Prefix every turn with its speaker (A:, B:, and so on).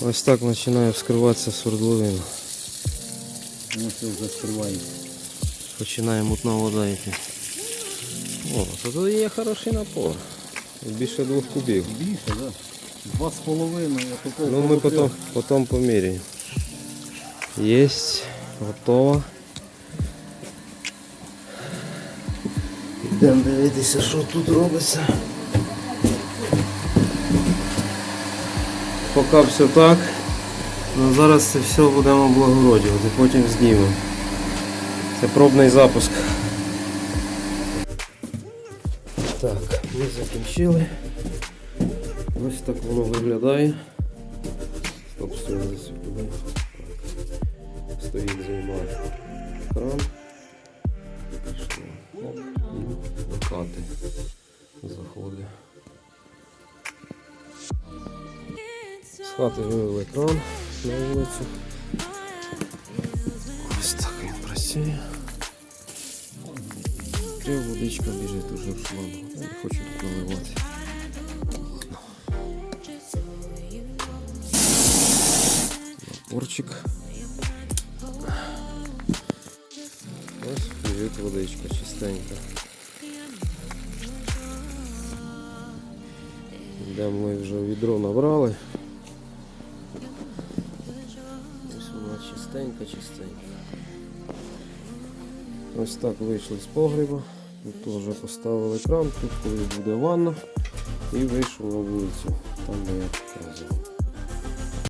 A: Ось так починає вскриватися свердловина.
B: Все вже скривається.
A: Починає мутна вода йти. О, то тут є хороший напор. Більше двох кубів.
B: Більше, так? Да? Два з половиною.
A: Ну ми потім, потім поміряємо. Єсть, готово. Йдемо дивитися, що тут робиться. Поки все так. Ну, зараз це все будемо облагороджувати, потім знімемо. Це пробний запуск. Так, ми закінчили. Ось так воно виглядає. Стоп, все, засипали. Стоїть займає кран. Пішло. Оп, і З хати вивели кран на вулицю. Ось так він працює. Крив водичка біжить уже в шлангу. Я не хочу тут наливати. Напорчик. Ось біжить водичка чистенька. Де ми вже відро набрали. Чистенька, чистенька. Ось так вийшли з погреба. Тут вже поставили кран, тут буде ванна і вийшов на вулицю, там де я показував.